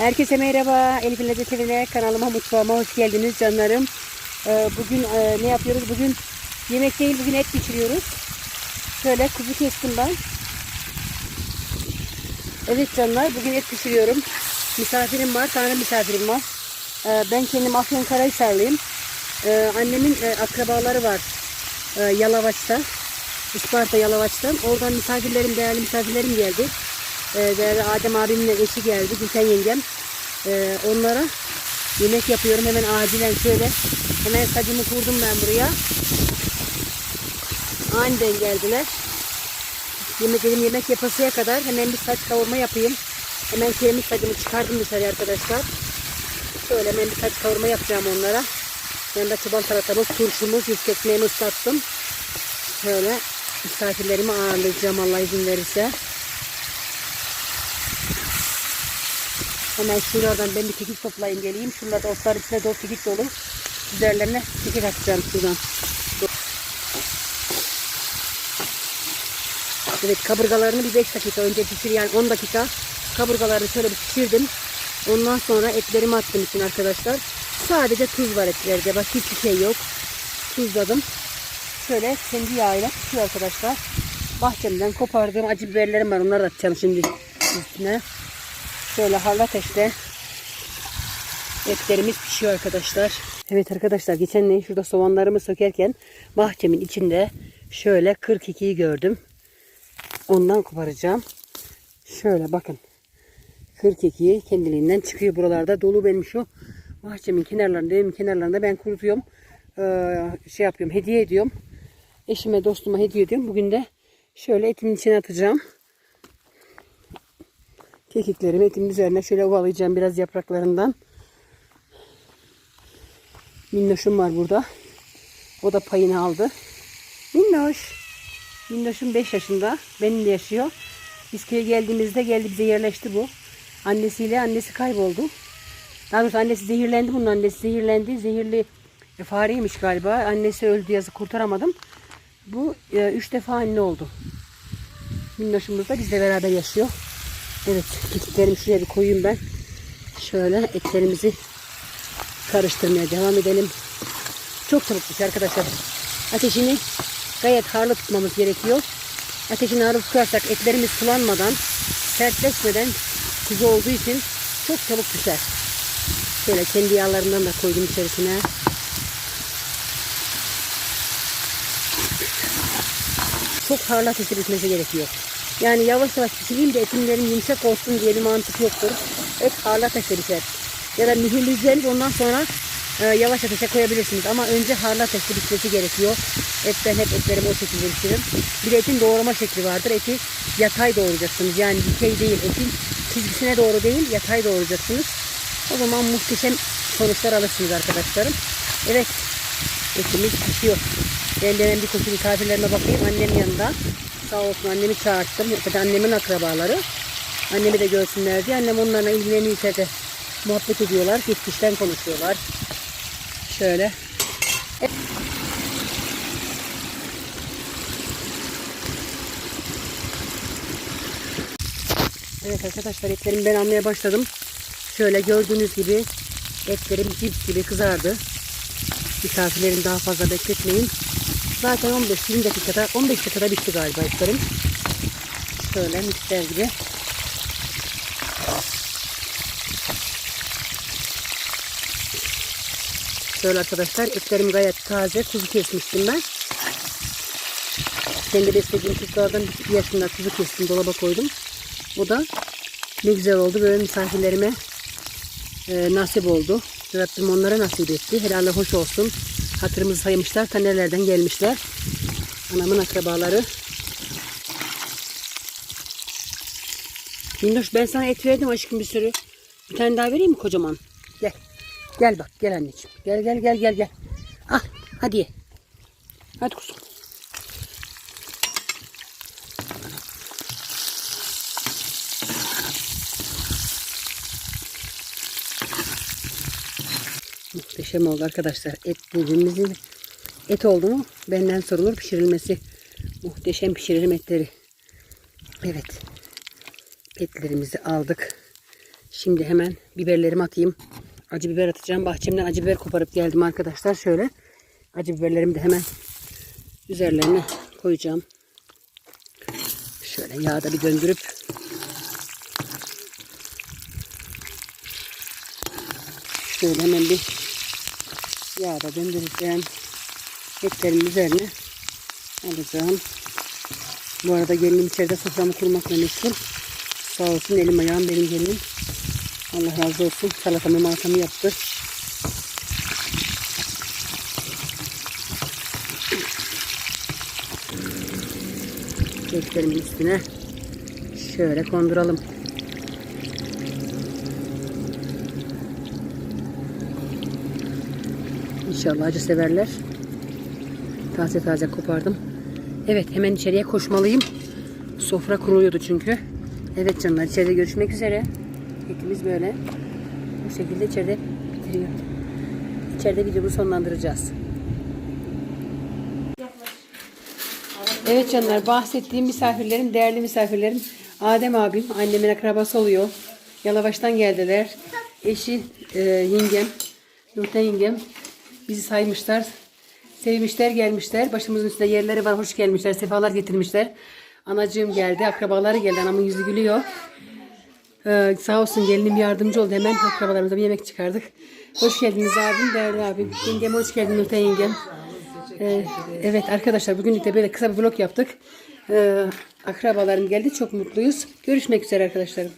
Herkese merhaba. Elif'in Lezzet Evi'ne kanalıma mutfağıma hoş geldiniz canlarım. Ee, bugün e, ne yapıyoruz? Bugün yemek değil bugün et pişiriyoruz. Şöyle kuzu kestim ben. Evet canlar bugün et pişiriyorum. Misafirim var. Tane misafirim var. Ee, ben kendim Afyonkarahisarlıyım. Ee, annemin e, akrabaları var. E, Yalavaç'ta. Isparta Yalavaç'tan. Oradan misafirlerim, değerli misafirlerim geldi. Ee, değerli Adem abimin eşi geldi. Gülten yengem. Ee, onlara yemek yapıyorum. Hemen acilen şöyle. Hemen sacımı kurdum ben buraya. Aniden geldiler. Yemek dedim yemek yapasıya kadar hemen bir saç kavurma yapayım. Hemen kemik sacımı çıkardım dışarı arkadaşlar. Şöyle hemen bir saç kavurma yapacağım onlara. Yanında çoban salatamız, turşumuz, yufka ekmeğimi ıslattım. Şöyle misafirlerimi ağırlayacağım Allah izin verirse. Hemen şuralardan ben bir kekik toplayayım geleyim. Şuralarda otlar içine dolu kekik dolu. Üzerlerine kekik atacağım şuradan. Evet kaburgalarını bir 5 dakika önce pişir yani 10 dakika kaburgalarını şöyle bir pişirdim. Ondan sonra etlerimi attım için arkadaşlar. Sadece tuz var etlerde. Bak hiçbir şey yok. Tuzladım. Şöyle kendi yağıyla pişiyor arkadaşlar. Bahçemden kopardığım acı biberlerim var. Onları da atacağım şimdi üstüne. Şöyle harlı ateşte etlerimiz pişiyor arkadaşlar. Evet arkadaşlar geçen şurada soğanlarımı sökerken bahçemin içinde şöyle 42'yi gördüm. Ondan koparacağım. Şöyle bakın. 42 kendiliğinden çıkıyor buralarda. Dolu benim şu bahçemin kenarlarında, evimin kenarlarında ben kurutuyorum. Ee, şey yapıyorum, hediye ediyorum. Eşime, dostuma hediye ediyorum. Bugün de şöyle etimin içine atacağım. Kekiklerimi etimin üzerine şöyle ovalayacağım biraz yapraklarından. Minnoşum var burada. O da payını aldı. Minnoş. Minnoşum 5 yaşında. Benimle yaşıyor. Biz köye geldiğimizde geldi bize yerleşti bu. Annesiyle annesi kayboldu. Daha doğrusu annesi zehirlendi. Bunun annesi zehirlendi. Zehirli e, fareymiş galiba. Annesi öldü yazık kurtaramadım. Bu e, üç defa anne oldu. Minnoşumuz da bizle beraber yaşıyor. Evet kekiklerimi şuraya bir koyayım ben. Şöyle etlerimizi karıştırmaya devam edelim. Çok çabuk pişiyor arkadaşlar. Ateşini gayet harlı tutmamız gerekiyor. Ateşini harlı tutarsak etlerimiz sulanmadan, sertleşmeden kuzu olduğu için çok çabuk pişer. Şöyle kendi yağlarından da koydum içerisine. Çok harlı ateşte bitmesi gerekiyor. Yani yavaş yavaş pişireyim de etimlerim yumuşak olsun diye bir mantık yoktur. Et harlı ateşte pişer. Ya da mühürleyeceğiniz ondan sonra e, yavaş ateşe koyabilirsiniz. Ama önce harlı ateşte pişmesi gerekiyor. Et ben hep etlerimi o şekilde pişiririm. Bir etin doğrama şekli vardır. Eti yatay doğrayacaksınız. Yani dikey değil. Etin çizgisine doğru değil yatay doğrayacaksınız. O zaman muhteşem sonuçlar alırsınız arkadaşlarım. Evet etimiz pişiyor. Ben de hemen bir koşu misafirlerime bakayım. Annem yanında. Sağ olsun annemi çağırttım. Zaten annemin akrabaları. Annemi de görsünler diye. Annem onlarla ilgileniyor içeride. Muhabbet ediyorlar. Geçmişten konuşuyorlar. Şöyle. Evet arkadaşlar etlerimi ben almaya başladım. Şöyle gördüğünüz gibi etlerim cips gibi kızardı. Misafirlerin daha fazla bekletmeyin. Zaten 15-20 dakikada 15 dakikada bitti galiba etlerim. Şöyle mikser gibi. Şöyle arkadaşlar etlerim gayet taze. Kuzu kesmiştim ben. Kendi beslediğim kuzulardan bir yaşında kuzu kestim. Dolaba koydum. O da ne güzel oldu. Böyle misafirlerime e, nasip oldu. Rabbim onlara nasip etti. Helal hoş olsun. Hatırımızı saymışlar. Ta nerelerden gelmişler. Anamın akrabaları. Minnoş ben sana et verdim aşkım bir sürü. Bir tane daha vereyim mi kocaman? Gel. Gel bak gel anneciğim. Gel gel gel gel gel. Al hadi ye. Hadi kuzum. Muhteşem oldu arkadaşlar. Et dediğimizin et oldu mu benden sorulur pişirilmesi. Muhteşem pişiririm etleri. Evet. Etlerimizi aldık. Şimdi hemen biberlerimi atayım. Acı biber atacağım. Bahçemden acı biber koparıp geldim arkadaşlar. Şöyle acı biberlerimi de hemen üzerlerine koyacağım. Şöyle yağda bir döndürüp şöyle hemen bir yağda döndüreceğim. Etlerimin üzerine alacağım. Bu arada gelinim içeride soframı kurmakla meşgul. Sağ olsun elim ayağım benim gelinim. Allah razı olsun. Salatamı malatamı yaptı. Etlerimin üstüne şöyle konduralım. İnşallah acı severler. Taze taze kopardım. Evet hemen içeriye koşmalıyım. Sofra kuruluyordu çünkü. Evet canlar içeride görüşmek üzere. Etimiz böyle. Bu şekilde içeride bitiriyor. İçeride videomu sonlandıracağız. Evet canlar bahsettiğim misafirlerim, değerli misafirlerim. Adem abim, annemin akrabası oluyor. Yalavaş'tan geldiler. Eşi, e, yengem, Nurten yengem bizi saymışlar. Sevmişler, gelmişler. Başımızın üstünde yerleri var, hoş gelmişler. Sefalar getirmişler. Anacığım geldi, akrabaları geldi. Anamın yüzü gülüyor. Ee, sağ olsun gelinim yardımcı oldu. Hemen akrabalarımıza bir yemek çıkardık. Hoş geldiniz abim, değerli abim. Yengem hoş geldin Nurten yengem. Ee, evet arkadaşlar bugünlük de böyle kısa bir vlog yaptık. Ee, akrabalarım geldi. Çok mutluyuz. Görüşmek üzere arkadaşlarım.